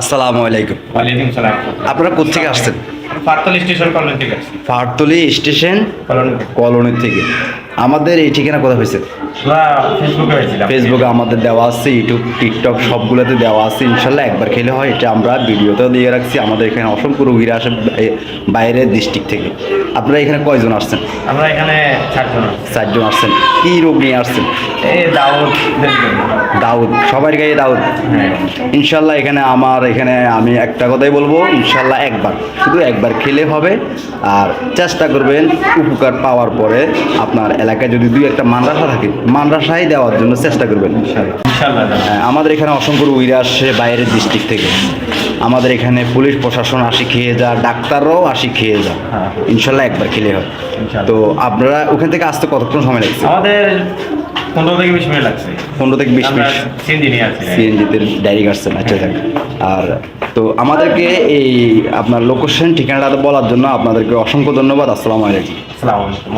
আসসালামু আলাইকুম। আপনারা কোথেকে আসছেন? পার্তলি স্টেশন কলোনি থেকে। স্টেশন কলোনি কলোনি থেকে। আমাদের এই ঠিকানা কোথায় হয়েছে? ফেসবুকে আমাদের দেওয়া আছে ইউটিউব টিকটক সবগুলোতে দেওয়া আছে। ইনশাল্লাহ একবার খেলে হয় এটা আমরা ভিডিওতেও দিয়ে রাখছি। আমাদের এখানে অসংখ্য রুগীরা আসে বাইরের ডিস্ট্রিক্ট থেকে। আপনারা এখানে কয়জন আসছেন? আমরা এখানে চারজন চারজন আসছেন। কী রোগ নিয়ে আসছেন? এই দাউদের দাউদ সবার গায়ে দাউদ? হ্যাঁ। ইনশাল্লাহ এখানে আমার এখানে আমি একটা কথাই বলব ইনশাল্লাহ একবার শুধু একবার খেলে হবে। আর চেষ্টা করবেন উপকার পাওয়ার পরে আপনার এলাকায় যদি দুই একটা মানরাসা থাকে মানরাসাই দেওয়ার জন্য চেষ্টা করবেন হ্যাঁ, আমাদের এখানে অসংখ্য রুগীরা আসে বাইরের ডিস্ট্রিক্ট থেকে। আমাদের এখানে পুলিশ প্রশাসন আসি খেয়ে যা ডাক্তাররাও আসি খেয়ে যা। হ্যাঁ। ইনশাল্লাহ একবার খেলে হয়। তো আপনারা ওখান থেকে আসতে কতক্ষণ সময় লাগছে? আমাদের পনেরো থেকে বিশ মিনিট লাগছে। পনেরো থেকে বিশ মিনিট। সিএনজি নিয়ে আসছি। সিএনজিতে ডায়েরি কাটছেন আচ্ছা যাক। আর তো আমাদেরকে এই আপনার লোকেশন ঠিকানাটা বলার জন্য আপনাদেরকে অসংখ্য ধন্যবাদ। আসসালামু আলাইকুম। আসসালামু আলাইকুম।